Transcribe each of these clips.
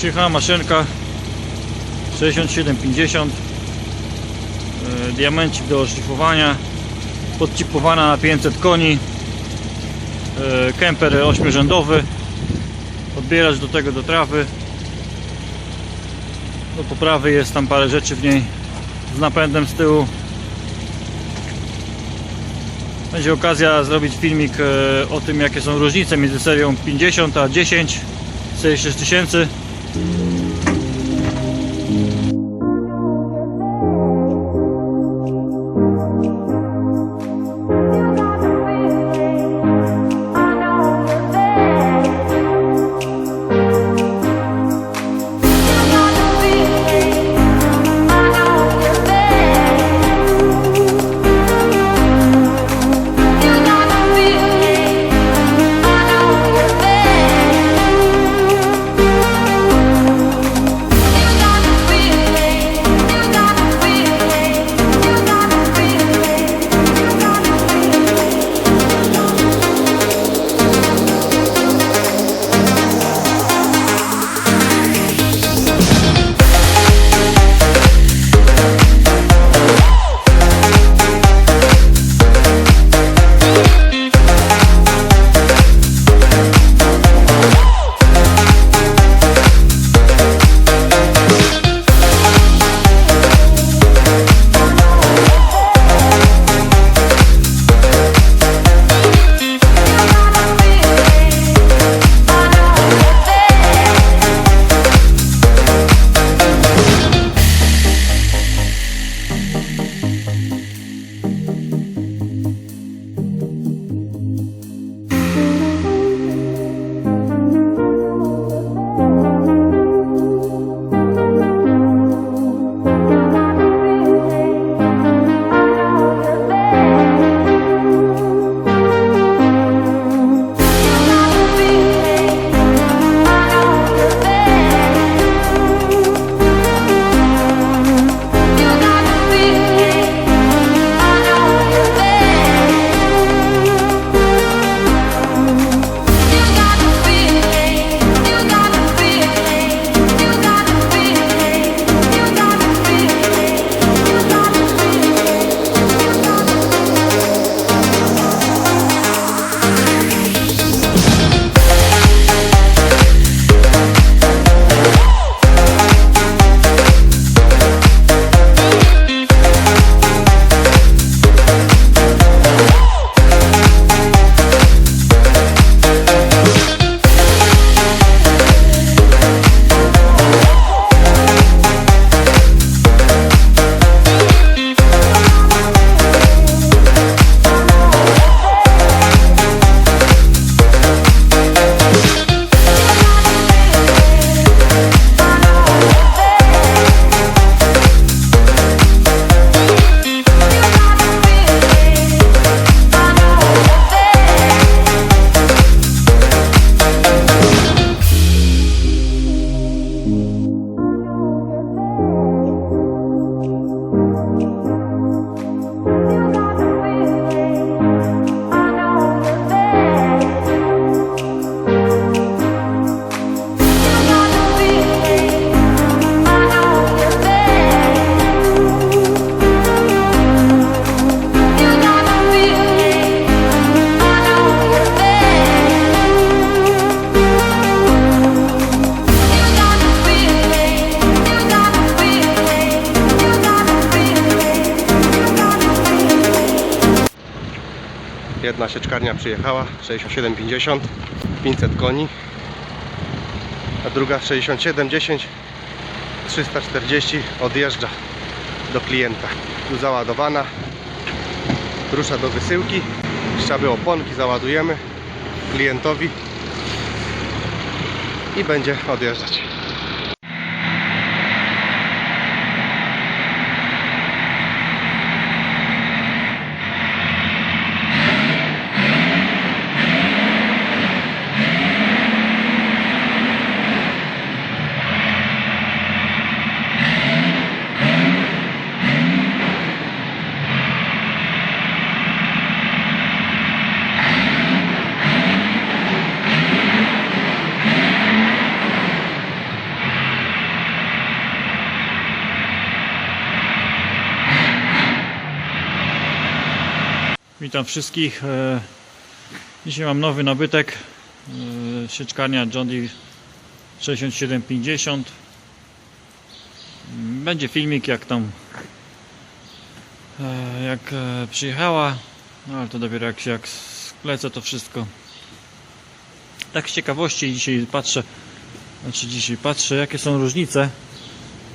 Przyjechała maszynka. 6750 e, Diamencik do szlifowania. Podcipowana na 500 koni. E, Kemper ośmiorzędowy. Odbieracz do tego do trawy. Do poprawy jest tam parę rzeczy w niej. Z napędem z tyłu. Będzie okazja zrobić filmik e, o tym jakie są różnice między serią 50 a 10 serii Thank you. Jedna sieczkarnia przyjechała 6750 500 koni a druga 6710 340 odjeżdża do klienta. Tu załadowana rusza do wysyłki szczaby oponki załadujemy klientowi i będzie odjeżdżać Witam wszystkich. E, Dzisiaj mam nowy nabytek. E, Sieczkarnia John Deere 6750. Będzie filmik jak tam e, jak przyjechała. No ale to dopiero jak się jak sklecę to wszystko. Tak z ciekawości dzisiaj patrzę, znaczy dzisiaj patrzę jakie są różnice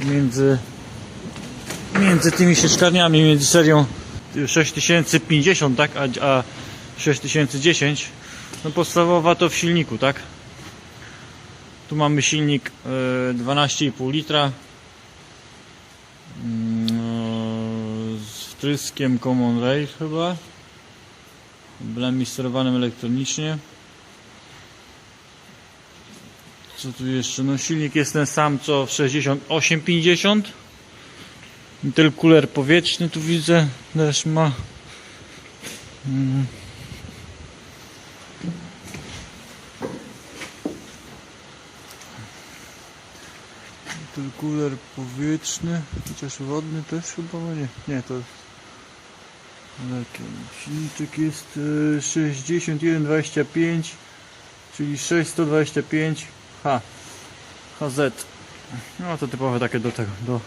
między między tymi sieczkarniami, między serią 6050, tak, a, a 6010. No podstawowa to w silniku, tak? Tu mamy silnik e, 12,5 litra Mm, no, z wtryskiem Common Rail chyba blemi sterowanym elektronicznie co tu jeszcze? No silnik jest ten sam co w 6850 Intercooler powietrzny tu widzę też ma. Mm. Intercooler powietrzny, chociaż wodny też chyba nie. Nie, to jest. Silniczek jest e, 6125 czyli 625 H HZ no to typowe takie do tego do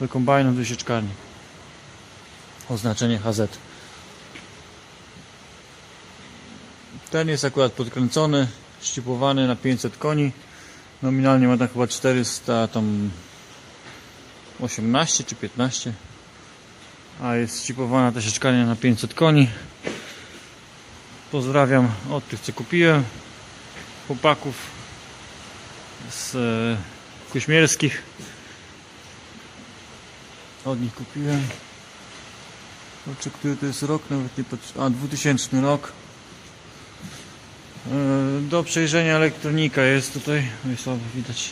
do kombajnu, do sieczkarni. Oznaczenie HZ. Ten jest akurat podkręcony, ścipowany na 500 koni. Nominalnie ma tam chyba 400, tam 18 czy 15. A jest ścipowana ta sieczkarnia na 500 koni. Pozdrawiam od tych co kupiłem. Chłopaków z e, Kuśmierskich. Od nich kupiłem. Zobaczę, który to jest rok, nawet nie patrzę. A, 2000 rok. E, Do przejrzenia elektronika jest tutaj. Jest słabo widać.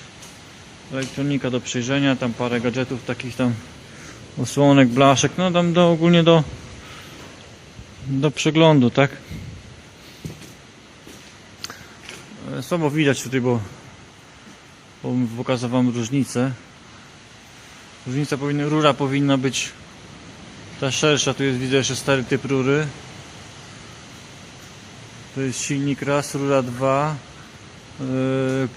Elektronika do przejrzenia, tam parę gadżetów takich tam osłonek, blaszek, no tam do ogólnie do do przeglądu, tak? E, Słabo widać tutaj, bo, bo wam różnicę. Różnica powinna, rura powinna być ta szersza, tu jest widzę jeszcze stary typ rury. To jest silnik raz, rura dwa. Yy,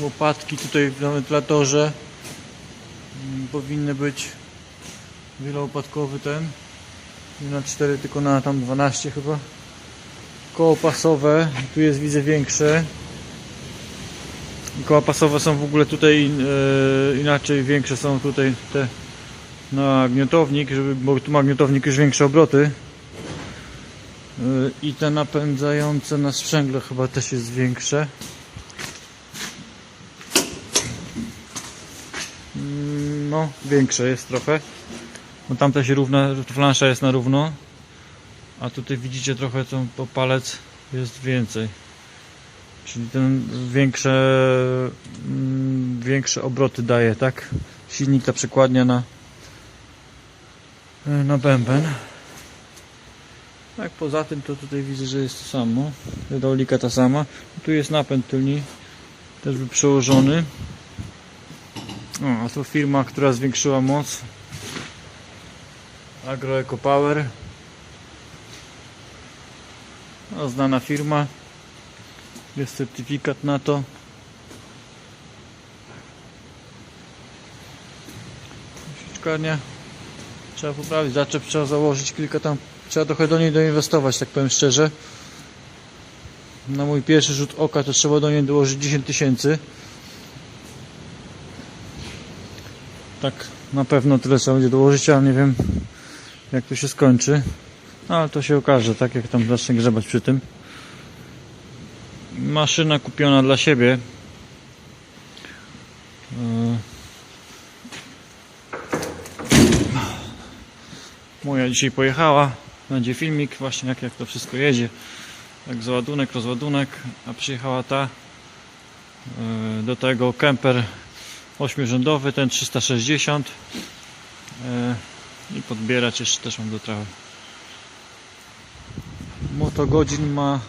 łopatki tutaj w wentylatorze mm, powinny być wielołopatkowy ten. Nie na 4, tylko na tam 12 chyba. Koło pasowe, tu jest widzę większe. Koła pasowe są w ogóle tutaj e, inaczej, większe są tutaj te na magnetownik, żeby, bo tu magnetownik już większe obroty. E, I te napędzające na sprzęgle chyba też jest większe. Mm, No, większe jest trochę. No tam też równa, flansza jest na równo. A tutaj widzicie trochę tą po palec jest więcej. Czyli ten większe, mm, większe obroty daje, tak? Silnik ta przekładnia na, na bęben. Tak, poza tym to tutaj widzę, że jest to samo. Hydraulika ta sama. Tu jest napęd tylni, też był przełożony. O, a to firma, która zwiększyła moc. Agro Eco Power. No, znana firma. Jest certyfikat na to. Sieczkarnia. Trzeba poprawić, zaczep trzeba założyć kilka tam. Trzeba trochę do niej doinwestować, tak powiem szczerze. Na mój pierwszy rzut oka to trzeba do niej dołożyć 10 tysięcy. Tak, na pewno tyle trzeba będzie dołożyć, ale nie wiem jak to się skończy. No, ale to się okaże, tak jak tam zacznę grzebać przy tym maszyna kupiona dla siebie. E, Moja dzisiaj pojechała. Będzie filmik właśnie jak, jak to wszystko jedzie. Tak załadunek, rozładunek, a przyjechała ta. E, Do tego kemper ośmiorzędowy, ten 360. E, I podbierać jeszcze też mam do trawy. Motogodzin ma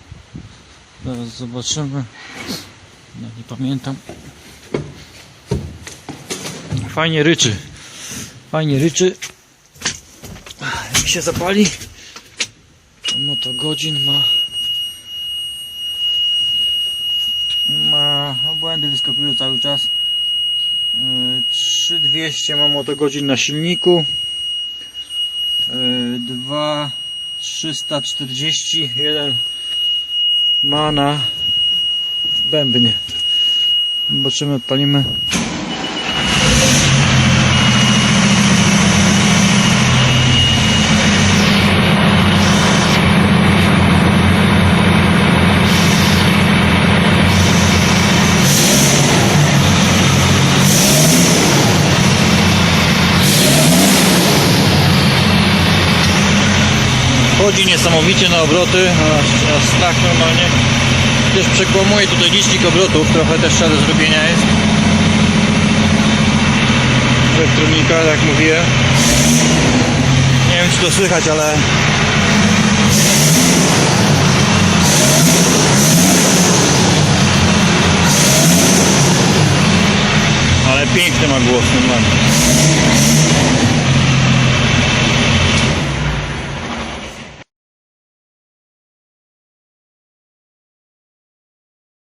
Zaraz zobaczymy. No, nie pamiętam. Fajnie ryczy. Fajnie ryczy. Jak się zapali. No to godzin ma. Ma obłędy wyskakują cały czas. Yy, 3200 mam oto godzin na silniku. Yy, 2 341 ma na bębnie. Zobaczymy, odpalimy. Chodzi niesamowicie na obroty, aż, strach normalnie. Też przekłamuje tutaj licznik obrotów, trochę też trzeba do zrobienia jest. Elektronika, jak mówiłem. Nie wiem czy to słychać, ale... Ale piękny ma głos normalnie.